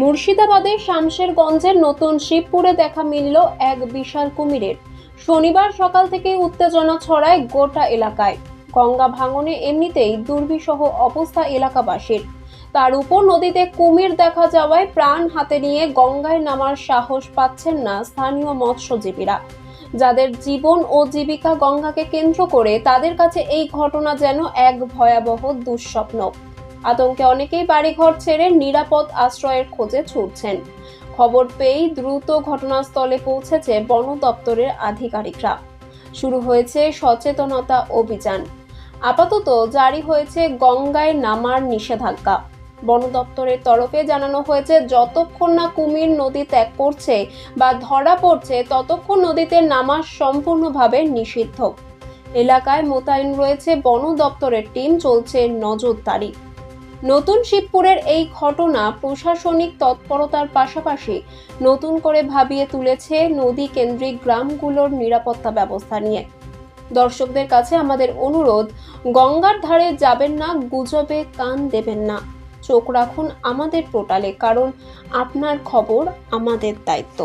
মুর্শিদাবাদের শামশেরগঞ্জের নতুন শিবপুরে দেখা মিলল এক বিশাল কুমিরের। শনিবার সকাল থেকে উত্তেজনা ছড়ায় গোটা এলাকায়। গঙ্গা ভাঙনে এমনিতেই দুর্বিষহ অবস্থা এলাকাবাসীর। তার উপর নদীতে কুমির দেখা যাওয়ায় প্রাণ হাতে নিয়ে গঙ্গায় নামার সাহস পাচ্ছেন না স্থানীয় মৎস্যজীবীরা। যাদের জীবন ও জীবিকা গঙ্গাকে কেন্দ্র করে তাদের কাছে এই ঘটনা যেন এক ভয়াবহ দুঃস্বপ্ন। আতঙ্কে অনেকেই বাড়িঘর ছেড়ে নিরাপদ আশ্রয়ের খোঁজে ছুটছেন। খবর পেয়েই দ্রুত ঘটনাস্থলে পৌঁছেছে বন দপ্তরের আধিকারিকরা। শুরু হয়েছে সচেতনতা অভিযান। আপাতত জারি হয়েছে গঙ্গায় নামার নিষেধাজ্ঞা। বন দপ্তরের তরফে জানানো হয়েছে, যতক্ষণ না কুমির নদী ত্যাগ করছে বা ধরা পড়ছে, ততক্ষণ নদীতে নামা সম্পূর্ণভাবে নিষিদ্ধ। এলাকায় মোতায়েন রয়েছে বন দপ্তরের টিম, চলছে নজরদারি। নতুন শিবপুরের এই ঘটনা প্রশাসনিক তৎপরতার পাশাপাশি নতুন করে ভাবিয়ে তুলেছে নদী কেন্দ্রিক গ্রামগুলোর নিরাপত্তা ব্যবস্থা নিয়ে। দর্শকদের কাছে আমাদের অনুরোধ, গঙ্গার ধারে যাবেন না, গুজবে কান দেবেন না। চোখ রাখুন আমাদের পোর্টালে, কারণ আপনার খবর আমাদের দায়িত্ব।